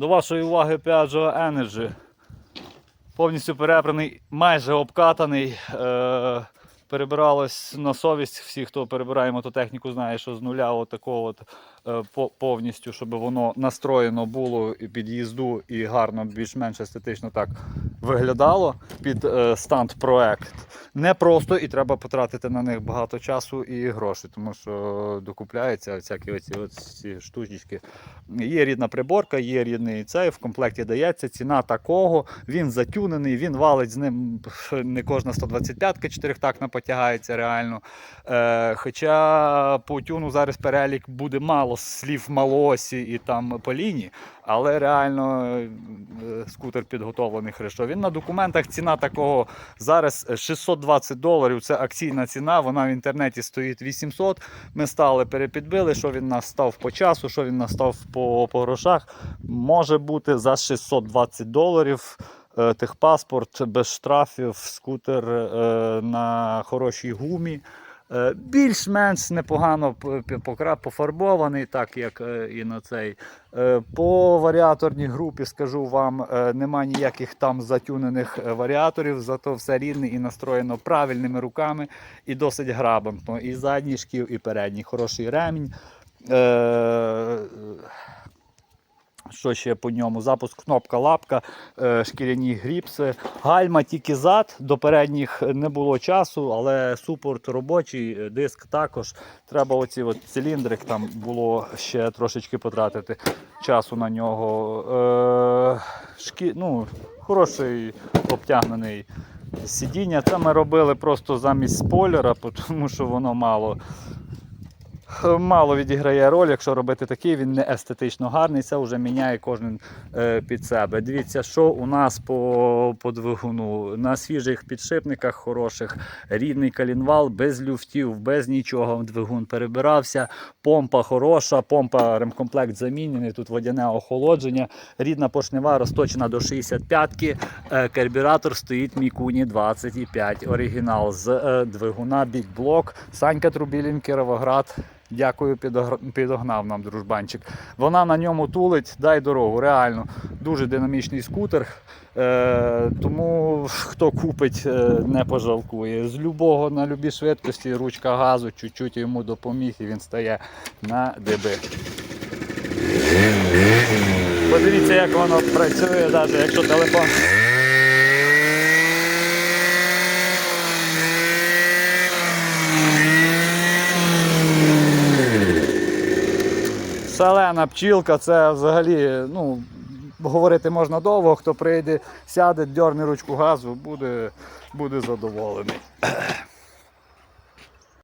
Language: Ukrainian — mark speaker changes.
Speaker 1: До вашої уваги Piaggio Energy. Повністю перебраний, майже обкатаний. Е, перебиралось на совість. Всі, хто перебирає мототехніку, знає, що з нуля от от, е, повністю, щоб воно настроєно було під їзду і гарно, більш-менш естетично так виглядало під е, станд проект. Не просто і треба потратити на них багато часу і грошей, тому що докупляються всякі оці от ці штучки. Є рідна приборка, є рідний цей, в комплекті дається ціна такого. Він затюнений, він валить з ним не кожна 125-ка чотирьохтакна потягається реально. Е, хоча по тюну зараз перелік буде мало слів малосі і там по лінії, але реально е, скутер підготовлений хорошо. Він на документах ціна такого зараз 620 доларів. Це акційна ціна. Вона в інтернеті стоїть 800. Ми стали перепідбили, що він нас став по часу, що він нас став по, по грошах. Може бути за 620 доларів. Е, Техпаспорт без штрафів, скутер е, на хорошій гумі. Е, Більш-менш непогано пофарбований, так як і на цей. По варіаторній групі скажу вам, е, нема ніяких там затюнених варіаторів, зато все рідне і настроєно правильними руками і досить грабантно. І задній шків, і передній. Хороший ремінь. Що ще по ньому? Запуск кнопка лапка, е, шкіряні гріпси. Гальма тільки зад, до передніх не було часу, але супорт робочий, е, диск також. Треба оці от циліндрик, там було ще трошечки потратити часу на нього. Е, шкі... ну, хороший обтягнений сидіння. Це ми робили просто замість спойлера, тому що воно мало. Мало відіграє роль, якщо робити такий, він не естетично гарний, це вже міняє кожен е, під себе. Дивіться, що у нас по, по двигуну. На свіжих підшипниках хороших, рідний калінвал, без люфтів, без нічого. Двигун перебирався. Помпа хороша, помпа ремкомплект замінений, тут водяне охолодження. Рідна поршнева розточена до 65-ки. Е, карбюратор стоїть Мікуні 25. Оригінал з е, двигуна Block. Санька Трубілін, Кіровоград. Дякую, підогнав нам дружбанчик. Вона на ньому тулить, дай дорогу. Реально дуже динамічний скутер. Е, тому хто купить, е, не пожалкує. З любого на любій швидкості ручка газу, чуть-чуть йому допоміг і він стає на диби. Подивіться, як воно працює, навіть якщо телефон. Шалена пчілка, це взагалі, ну, говорити можна довго, хто прийде, сяде, дьорне ручку газу, буде, буде задоволений.